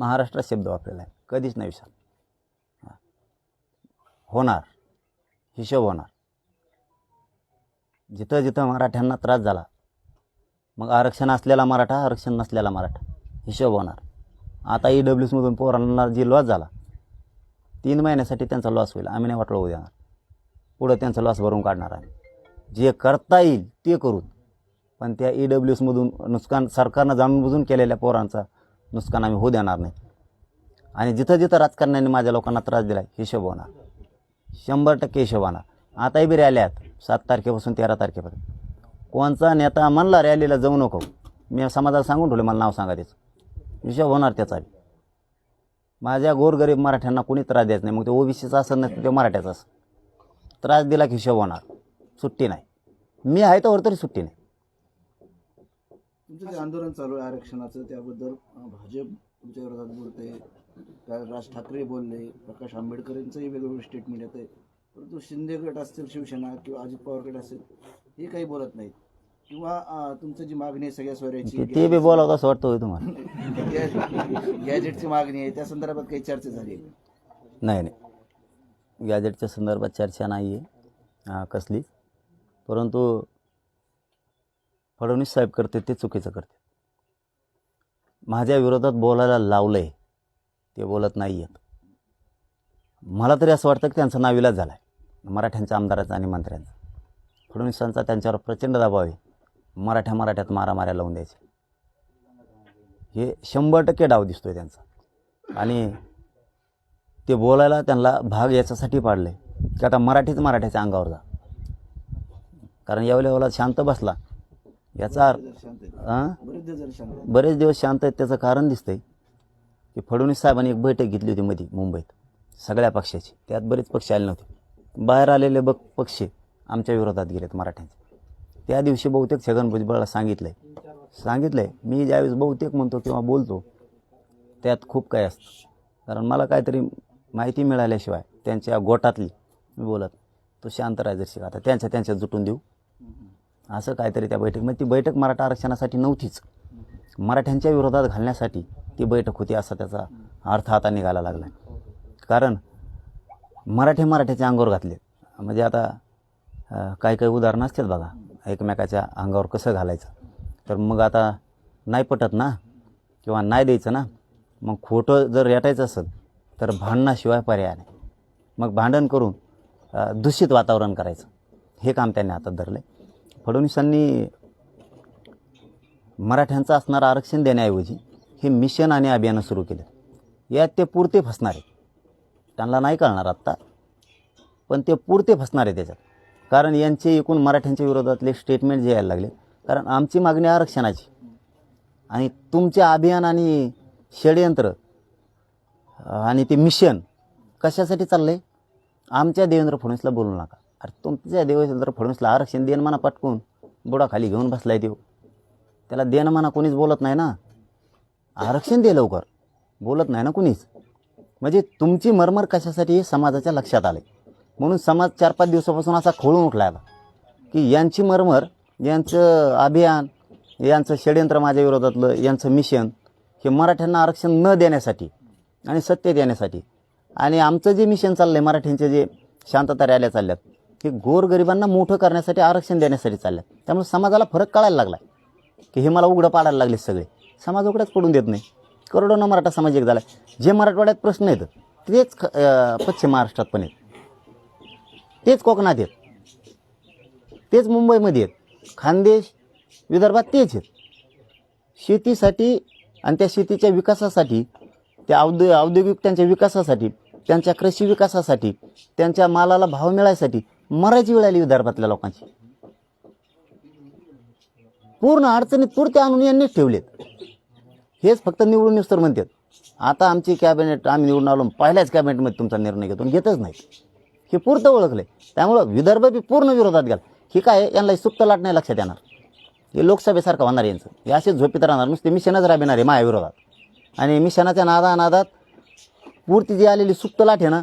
महाराष्ट्रात शब्द वापरलेला आहे. कधीच नाही विसर होणार. हिशोब होणार. जिथं जिथं मराठ्यांना त्रास झाला मग आरक्षण असलेला मराठा आरक्षण नसलेला मराठा. हिशोब होणार. आता ई डब्ल्यूसमधून पोरांना जी लॉस झाला तीन महिन्यासाठी त्यांचा लॉस होईल. आम्ही नाही वाटलं होऊ देणार. पुढं त्यांचा लॉस भरून काढणार आम्ही. जे करता येईल ते करू पण त्या ई डब्ल्यू एसमधून नुकसान सरकारनं जाणून बुजून केलेल्या पोरांचा नुकसान आम्ही होऊ देणार नाही. आणि जिथं जिथं राजकारण्याने माझ्या लोकांना त्रास दिला हिशोब होणार. शंभर टक्के हिशोब होणार. आताही बी रॅल्या आहेत सात तारखेपासून तेरा तारखेपर्यंत. कोणचा नेता म्हणला रॅलीला जाऊ नको? मी समाजाला सांगून ठेवले मला नाव सांगा त्याचं. हिशोब होणार त्याचा बी. माझ्या गोरगरीब मराठ्यांना कोणी त्रास द्यायचा नाही. मग ते ओबीसीचा असं नसतं ते मराठ्याचा असं त्रास दिला की हिशोब होणार. सुट्टी नाही. मी आहे तर तरी सुट्टी नाही. तुमचं जे आंदोलन चालू आहे आरक्षणाचं त्याबद्दल भाजप तुमच्या विरोधात बोलते काय राज ठाकरे बोलले प्रकाश आंबेडकर यांचंही वेगवेगळं स्टेटमेंट येतं आहे परंतु शिंदे गट असतील शिवसेना किंवा अजित पवार गट असेल हे काही बोलत नाहीत. किंवा तुमचं जी मागणी आहे सगळ्या स्वराची ते- बी बोलावं असं वाटतं होय तुम्हाला गॅजेटची मागणी आहे. त्या संदर्भात काही चर्चा झाली? नाही नाही. गॅजेटच्या संदर्भात चर्चा नाही आहे कसली. परंतु फडणवीस साहेब करते ते चुकीचं करते. माझ्या विरोधात बोलायला लावलं आहे ते बोलत नाही आहेत मला तरी असं वाटतं की त्यांचा नाविलाज झाला आहे मराठ्यांच्या आमदाराचा आणि मंत्र्यांचा. फडणवीसांचा त्यांच्यावर प्रचंड दबाव आहे. मराठ्या मराठ्यात मारामाऱ्या लावून द्यायचे हे शंभर टक्के डाव दिसतो आहे त्यांचा. आणि ते बोलायला त्यांना भाग याच्यासाठी पाडले की आता मराठीच मराठ्याच्या अंगावर जा. कारण या शांत बसला. याचा अर्थ बरेच दिवस शांत आहेत. त्याचं कारण दिसतंय की फडणवीस साहेबांनी एक बैठक घेतली होती मध्ये मुंबईत. सगळ्या पक्षाची. त्यात बरेच पक्ष आले नव्हते. बाहेर आलेले बघ पक्ष आमच्या विरोधात गेलेत मराठ्यांचे. त्या दिवशी बहुतेक छगन भुजबळला सांगितलं आहे सांगितलं आहे मी ज्यावेळेस बहुतेक म्हणतो किंवा बोलतो त्यात खूप काही असतं. कारण मला काहीतरी माहिती मिळाल्याशिवाय त्यांच्या गोटातली मी बोलत तो शांत राहायचं शिका आता त्यांच्या त्यांच्यात जुटून देऊ. असं काहीतरी त्या बैठकीमध्ये म्हणजे ती बैठक मराठा आरक्षणासाठी नव्हतीच. मराठ्यांच्या विरोधात घालण्यासाठी ती बैठक होती असा त्याचा अर्थ आता निघायला लागला. कारण मराठे मराठ्याच्या अंगावर घातले. म्हणजे आता काही काही उदाहरणं असतात बघा. एकमेकाच्या अंगावर कसं घालायचं. तर मग आता नाही पटत ना? किंवा नाही द्यायचं ना? मग खोटं जर रेटायचं असेल तर भांडणाशिवाय पर्याय नाही. मग भांडण करून दूषित वातावरण करायचं. हे काम त्यांनी हातात धरलं फडणवीसांनी मराठ्यांचं असणारं आरक्षण देण्याऐवजी हे मिशन आणि अभियानं सुरू केलं. यात ते पुरते फसणार आहे त्यांना नाही कळणार आत्ता पण ते पुरते फसणार आहे त्याच्यात. कारण यांचे एकूण मराठ्यांच्या विरोधातले स्टेटमेंट जे यायला लागले कारण आमची मागणी आरक्षणाची. आणि तुमचे अभियान आणि षडयंत्र आणि ते मिशन कशासाठी चाललं आहे आमच्या देवेंद्र फडणवीसला बोलू नका. अरे तुमच्या देवेंद्र फडणवीसला आरक्षण देणं म्हणा पटकून. बुडा खाली घेऊन बसलाय देव त्याला देणं म्हणा कोणीच बोलत नाही ना. आरक्षण दे लवकर. बोलत नाही ना कुणीच. म्हणजे तुमची मरमर कशासाठी हे समाजाच्या लक्षात आले म्हणून समाज चार पाच दिवसापासून असा खोळून उठला आहे की यांची मरमर यांचं अभियान यांचं षडयंत्र माझ्या विरोधातलं यांचं मिशन हे मराठ्यांना आरक्षण न देण्यासाठी आणि सत्य देण्यासाठी. आणि आमचं जे मिशन चाललं आहे मराठ्यांचे जे शांतता रॅल्या चालल्यात हे गोरगरिबांना मोठं करण्यासाठी आरक्षण देण्यासाठी चालल्यात त्यामुळे समाजाला फरक कळायला लागला की हे मला उघडं पाडायला लागले सगळे. समाज उघडच पडून देत नाही. करोडोना मराठा समाज एक झाला जे मराठवाड्यात प्रश्न आहेत तेच ख- पश्चिम महाराष्ट्रात पण आहेत. तेच कोकणात आहेत. तेच मुंबईमध्ये आहेत. खानदेश विदर्भात तेच आहेत. शेतीसाठी आणि त्या शेतीच्या विकासासाठी त्या औद्यो औद्योगिक त्यांच्या विकासासाठी त्यांच्या कृषी विकासासाठी त्यांच्या मालाला भाव मिळायसाठी मरायची वेळ आली विदर्भातल्या लोकांची. पूर्ण अडचणीत पुरते आणून यांनीच ठेवलेत. हेच फक्त निवडून निस्तर म्हणतात. आता आमची कॅबिनेट आम्ही निवडून आलो पहिल्याच कॅबिनेटमध्ये तुमचा निर्णय घेतो घेतच नाही. हे पुरतं ओळखले त्यामुळं विदर्भ बी पूर्ण विरोधात गेला. हे काय यांना सुप्त लाट नाही लक्षात येणार. हे लोकसभेसारखं होणार यांचं. हे असेच झोपीत राहणार. नुसते मिशनच राबिणार आहे माझ्या विरोधात आणि मिशनाच्या नादा नादात पूर्ती जी आलेली सुप्त लाट आहे ना